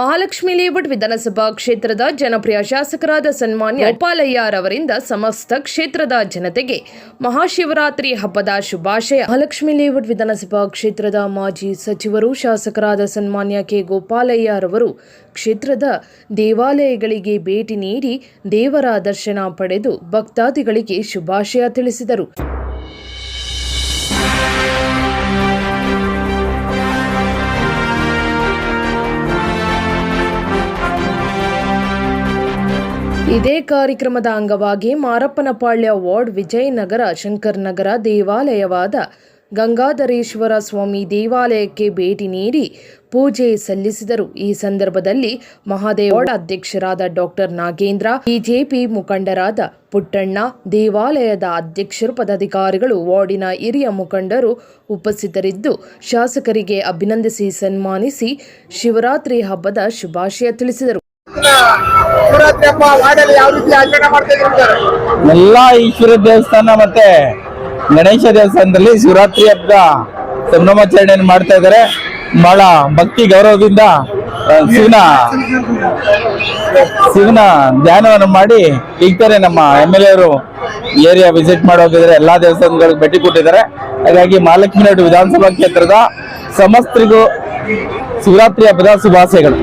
Mahalakshmi layout ವಿಧಾನಸಭಾ ಕ್ಷೇತ್ರದ ಜನಪ್ರಿಯ ಶಾಸಕರಾದ ಸನ್ಮಾನ್ಯ ಗೋಪಾಲಯ್ಯರವರಿಂದ ಸಮಸ್ತ ಕ್ಷೇತ್ರದ ಜನತೆಗೆ ಮಹಾಶಿವರಾತ್ರಿ ಹಬ್ಬದ ಶುಭಾಶಯ. ಮಹಾಲಕ್ಷ್ಮಿ ಲೇಔಟ್ ವಿಧಾನಸಭಾ ಕ್ಷೇತ್ರದ ಮಾಜಿ ಸಚಿವರು ಶಾಸಕರಾದ ಸನ್ಮಾನ್ಯ ಕೆ. ಗೋಪಾಲಯ್ಯರವರು ಕ್ಷೇತ್ರದ ದೇವಾಲಯಗಳಿಗೆ ಭೇಟಿ ನೀಡಿ ದೇವರ ದರ್ಶನ ಪಡೆದು ಭಕ್ತಾದಿಗಳಿಗೆ ಶುಭಾಶಯ ತಿಳಿಸಿದರು. ಇದೇ ಕಾರ್ಯಕ್ರಮದ ಅಂಗವಾಗಿ ಮಾರಪ್ಪನಪಾಳ್ಯ ವಾರ್ಡ್ ವಿಜಯನಗರ ಶಂಕರ್ ನಗರ ದೇವಾಲಯವಾದ ಗಂಗಾಧರೇಶ್ವರ ಸ್ವಾಮಿ ದೇವಾಲಯಕ್ಕೆ ಭೇಟಿ ನೀಡಿ ಪೂಜೆ ಸಲ್ಲಿಸಿದರು. ಈ ಸಂದರ್ಭದಲ್ಲಿ ಮಹಾದೇವ ಅಧ್ಯಕ್ಷರಾದ ಡಾಕ್ಟರ್ ನಾಗೇಂದ್ರ, ಬಿಜೆಪಿ ಮುಖಂಡರಾದ ಪುಟ್ಟಣ್ಣ, ದೇವಾಲಯದ ಅಧ್ಯಕ್ಷರು, ಪದಾಧಿಕಾರಿಗಳು, ವಾರ್ಡಿನ ಹಿರಿಯ ಮುಖಂಡರು ಉಪಸ್ಥಿತರಿದ್ದು, ಶಾಸಕರಿಗೆ ಅಭಿನಂದಿಸಿ ಸನ್ಮಾನಿಸಿ ಶಿವರಾತ್ರಿ ಹಬ್ಬದ ಶುಭಾಶಯ ತಿಳಿಸಿದರು ಶಿವರಾತ್ರಿ ಹಬ್ಬ ವಾರ್ಡಲ್ಲಿ ಯಾವ ರೀತಿ ಆಚರಣೆ ಮಾಡ್ತಾ ಇದ್ದೀರಿ ಸರ್ ಎಲ್ಲಾ ಈಶ್ವರ ದೇವಸ್ಥಾನ ಮತ್ತೆ ಗಣೇಶ ದೇವಸ್ಥಾನದಲ್ಲಿ ಶಿವರಾತ್ರಿ ಹಬ್ಬದ ಸಂಭ್ರಮಾಚರಣೆಯನ್ನು ಮಾಡ್ತಾ ಇದ್ದಾರೆ. ಬಹಳ ಭಕ್ತಿ, ಗೌರವದಿಂದ ಶಿವನ ಶಿವನ ಧ್ಯಾನವನ್ನು ಮಾಡಿ ಈಗ್ತಾರೆ ನಮ್ಮ ಎಂ ಎಲ್ ಅವರು ಏರಿಯಾ ವಿಸಿಟ್ ಮಾಡಿ ಹೋಗಿದ್ದಾರೆ. ಎಲ್ಲಾ ದೇವಸ್ಥಾನಗಳಿಗೆ ಭೇಟಿ ಕೊಟ್ಟಿದ್ದಾರೆ. ಹಾಗಾಗಿ ಮಹಾಲಕ್ಷ್ಮಿ ನಾಯ್ಡು ವಿಧಾನಸಭಾ ಕ್ಷೇತ್ರದ ಸಮಸ್ತರಿಗೂ ಶಿವರಾತ್ರಿ ಹಬ್ಬದ ಶುಭಾಶಯಗಳು.